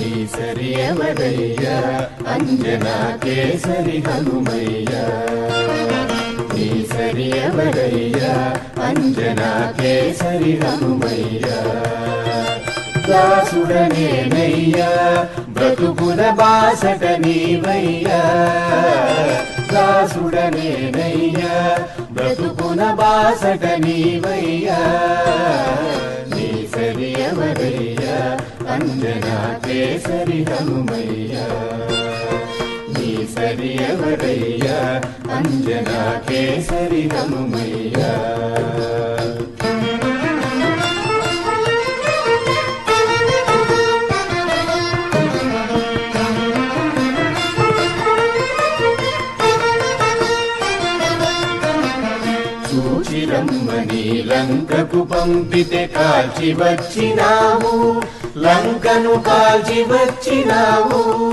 కేసరి ఎవరయ్య అంజనా కేసరి హనుమయ్య కేసరి ఎవరయ్య అంజన కేసరి హనుమయ్య. దాసుడనేనయ్యా బ్రతుకుల బాసట నీవయ్యా. దాసుడనేనయ్యా బ్రతుకుల బాసట నీవయ్యా. అంజనా కేసరి హనుమయ్య నీ సరి ఎవరయ్య అంజనా కేసరి హనుమయ్య చూచిరమ్మని లంకకు పంపితే కాల్చి వచ్చినావు. లంకను కాల్చి వచ్చినావు.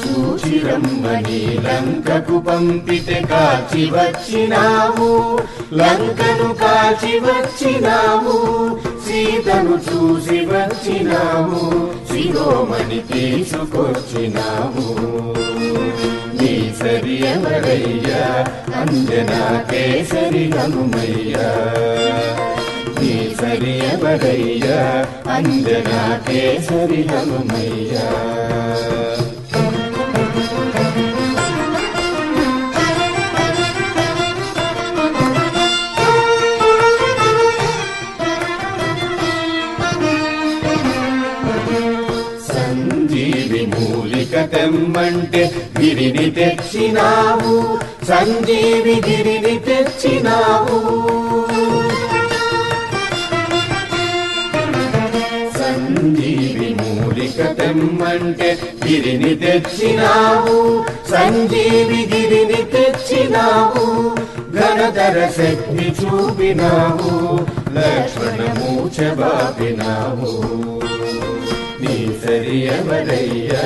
చూచిరమ్మని లంకకు పంపితే కాల్చి వచ్చినావు. లంకను కాల్చి వచ్చినావు. సీతను చూసి వచ్చినావు. శిరోమణి తీసుకొచ్చినావు. నీ సరి ఎవరయ్యా? అంజనా కేసరి హనుమయ్యా. నీ అంజనా కేసరి హనుమయ్యా సంజీవి తెమ్మంటే గిరిని తెచ్చినావు సంజీవి గిరిని తెచ్చినావు తెమ్మంటే గిరిని తెచ్చినావు సంజీవి గిరిని తెచ్చినావు ఘనతర శక్తి చూపినావు లక్ష్మణ మూచబాపినావు నీ సరి ఎవరయ్యా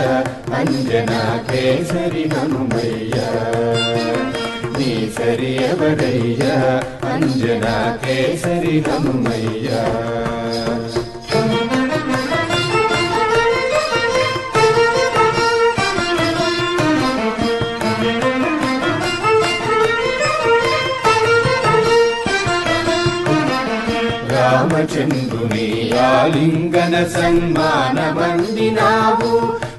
అంజనా కేసరి హనుమయ్యా నీ సరి ఎవరయ్యా అంజనా కేసరి హనుమయ్యా రామచంద్రుని ఆలింగన సన్మానమందినావు.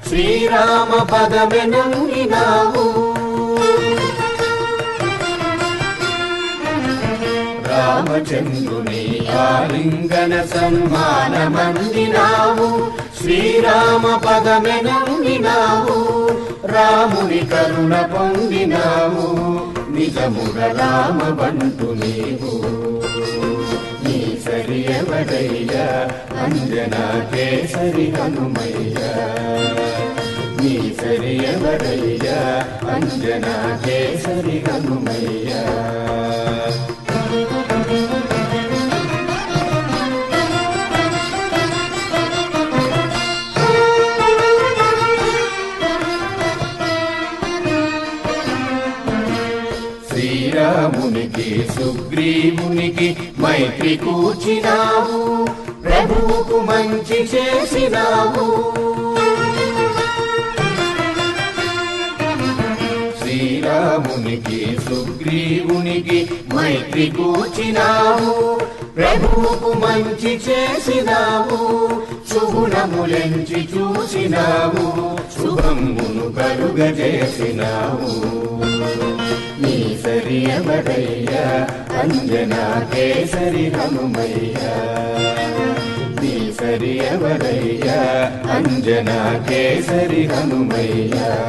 శ్రీరామ పదమెనంగినావు రామచంద్రుని ఆలింగన సన్మానమందినావు. శ్రీరామ పదమెనంగినావు రాముని కరుణ పొందినావు. నిజముగ రామ బంటు నీవు నీ సరి ఎవడయ్యా అంజనా కేసరి హనుమయ్య. నీ సరి ఎవడయ్యా అంజనా కేసరి హనుమయ్య. శ్రీరామునికి సుగ్రీవునికి మైత్రి కూర్చినావు ప్రభువుకు మంచి చేసినావు శ్రీరామునికి సుగ్రీవునికి మైత్రి కూర్చినావు ప్రభువుకు మంచి చేసినావు శుభునములెంచి చూసినావు. శుభమును కలుగజేసినావు. నీ సరియ ఎవరయ్యా అంజనా కేసరి హనుమయ్య. నీ సరియ ఎవరయ్యా అంజనా కేసరి హనుమయ్య.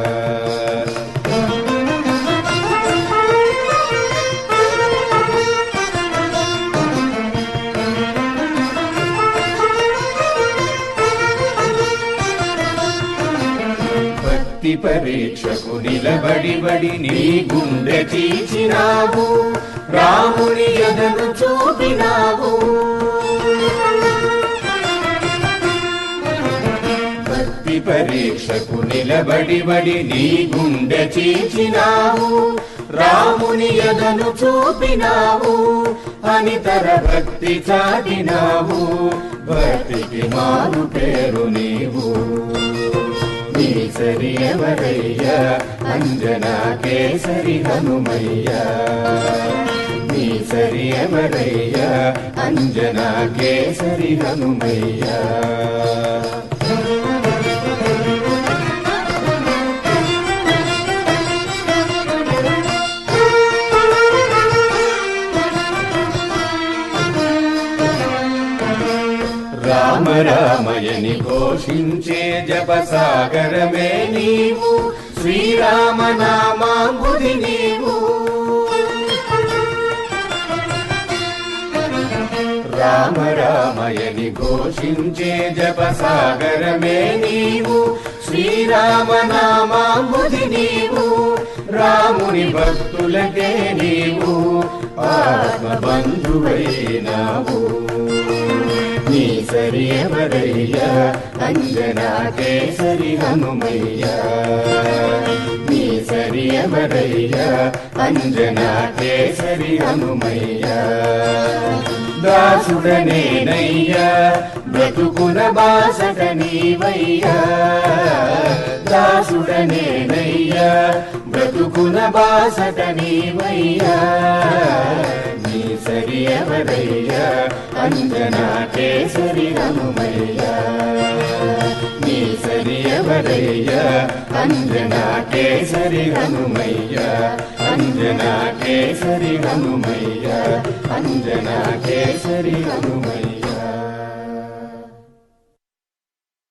భక్తి పరీక్షకు నిలబడి బడి నీ గుండె చీచినావు రాముని ఎదను చూపినావు. భక్తి పరీక్షకు నిలబడి బడి నీ గుండె చీచినావు రాముని ఎదను చూపినావు. అనితర భక్తి చాటినావు. భక్తికి మారు పేరు నీవు. నీ సరి అంజనా కేసరి హనుమయ్య. నీ సరి అంజనా కేసరి హనుమయ్య. రామయని ఘోషించే జపసాగరమే నీవు. శ్రీరామ నామాంబుది నీవు. రామ రామయని ఘోషించే జపసాగరమే నీవు. శ్రీరామ నామాంబుది నీవు. రాముని భక్తులకే నీవు. ఆత్మబంధువైనావు నీ సరి ఎవరయ్యా అంజనా కేసరి హనుమయ్యా నీ సరి ఎవరయ్యా అంజనా కేసరి హనుమయ్యా దాసుడనేనయ్యా బ్రతుకున బాసట నీవయ్యా దాసుడనేనయ్యా బ్రతుకున బాసట నీవయ్యా నీ సరి ఎవరయ్యా అంజనా కేసరి హనుమయ్యా నీ సరి ఎవరయ్యా అంజనా కేసరి హనుమయ్యా అంజనా కేసరి హనుమయ్యా అంజనా కేసరి హనుమయ్యా